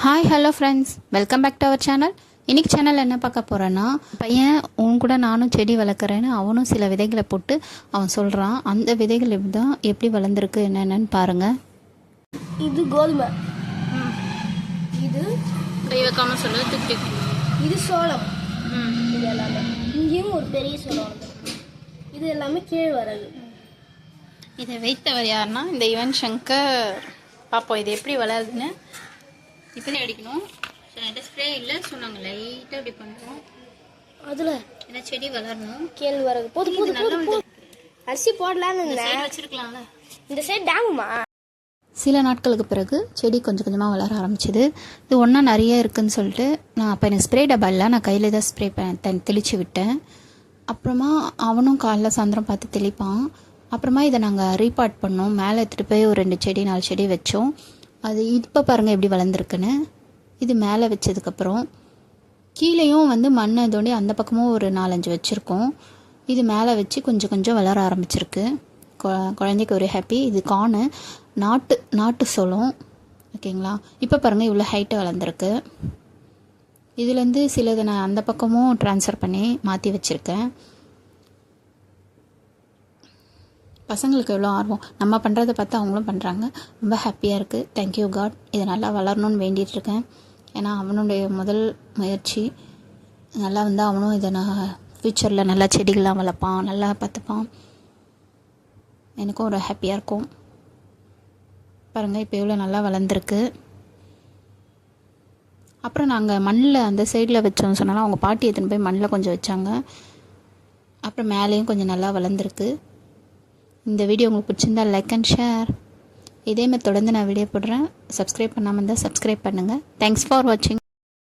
Hi hello friends welcome back to our channel இன்னைக்கு channel என்ன பார்க்க போகிறேன்னா பையன் உன் கூட நானும் செடி வளர்க்குறேன்னு அவனும் சில விதைகளை போட்டு அவன் சொல்கிறான் அந்த விதைகள் எப்படி தான் எப்படி வளர்ந்துருக்கு என்னென்னு பாருங்கள் இது கோதுமை. இது கை வைக்காம சொல்ல இது சோளம். இது எல்லாமே. இங்கேயும் ஒரு பெரிய சோளம் இருக்கு. இது எல்லாமே கேழ்வரகு. இதை வைத்தவர் யாருன்னா இந்த யுவன் சங்கர். பார்ப்போம் இது எப்படி வளருதுன்னு. இப்படி அடிக்கணும். ஸ்ப்ரே இல்லை சொன்னாங்க. லைட்டாக இப்படி பண்ணுறோம் அதுல ஏன்னா செடி வளரணும். கேழ்வரகு போது போது போது போது. அரிசி போடலான்னு இருந்தேன். வச்சிருக்கலாம்ல. இந்த சைடு டேங்குமா சில நாட்களுக்கு பிறகு செடி கொஞ்சம் கொஞ்சமாக வளர ஆரம்பிச்சது. இது ஒன்றா நிறைய இருக்குன்னு சொல்லிட்டு நான் அப்போ எனக்கு ஸ்ப்ரே டப்பா இல்லை. நான் கையில் தான் ஸ்ப்ரே பண்ண தெளித்து விட்டேன். அப்புறமா அவனும் காலைல சாயந்தரம் பார்த்து தெளிப்பான். அப்புறமா இதை நாங்கள் ரீபார்ட் பண்ணோம். மேலே எடுத்துகிட்டு போய் ஒரு ரெண்டு செடி நாலு செடி வச்சோம். அது இப்போ பாருங்கள் எப்படி வளர்ந்துருக்குன்னு. இது மேலே வச்சதுக்கப்புறம் கீழேயும் வந்து மண்ணை தோண்டி அந்த பக்கமும் ஒரு நாலஞ்சு வச்சுருக்கோம். இது மேலே வச்சு கொஞ்சம் கொஞ்சம் வளர ஆரம்பிச்சிருக்கு. கொ- குழந்தைக்கு ஒரு ஹாப்பி இது காணு. நாட்டு நாட்டு சோளம். ஓகேங்களா? இப்போ பாருங்கள் இவ்வளோ ஹைட்டு வளர்ந்துருக்கு. இதுலேருந்து சிலது நான் அந்த பக்கமும் ட்ரான்ஸ்ஃபர் பண்ணி மாற்றி வச்சுருக்கேன். பசங்களுக்கு எவ்வளோ ஆர்வம்? நம்ம பண்ணுறதை பார்த்து அவங்களும் பண்ணுறாங்க ரொம்ப ஹாப்பியாக இருக்குது தேங்க்யூ காட் இதை நல்லா வளரணும்னு வேண்டிகிட்டு இருக்கேன். ஏன்னா அவனுடைய முதல் முயற்சி நல்லா வந்து அவனும் இதை நான் ஃப்யூச்சரில் நல்லா செடிகள்லாம் வளர்ப்பான் நல்லா பார்த்துப்பான். எனக்கும் ஒரு ஹாப்பியாக இருக்கும். பாருங்கள் இப்போ எவ்வளோ நல்லா வளர்ந்துருக்கு. அப்புறம் நாங்கள் மண்ணில் அந்த சைடில் வச்சோம் சொன்னாலும் அவங்க பாட்டி எடுத்துன்னு போய் மண்ணில் கொஞ்சம் வச்சாங்க. அப்புறம் மேலேயும் கொஞ்சம் நல்லா வளர்ந்துருக்கு. இந்த வீடியோ உங்களுக்கு பிடிச்சிருந்தா லைக் அண்ட் ஷேர் இதே மாதிரி தொடர்ந்து நான் வீடியோ போடுறேன். சப்ஸ்கிரைப் பண்ணாமல் இருந்தால் சப்ஸ்கிரைப் பண்ணுங்கள் தேங்க்ஸ் ஃபார் வாட்சிங்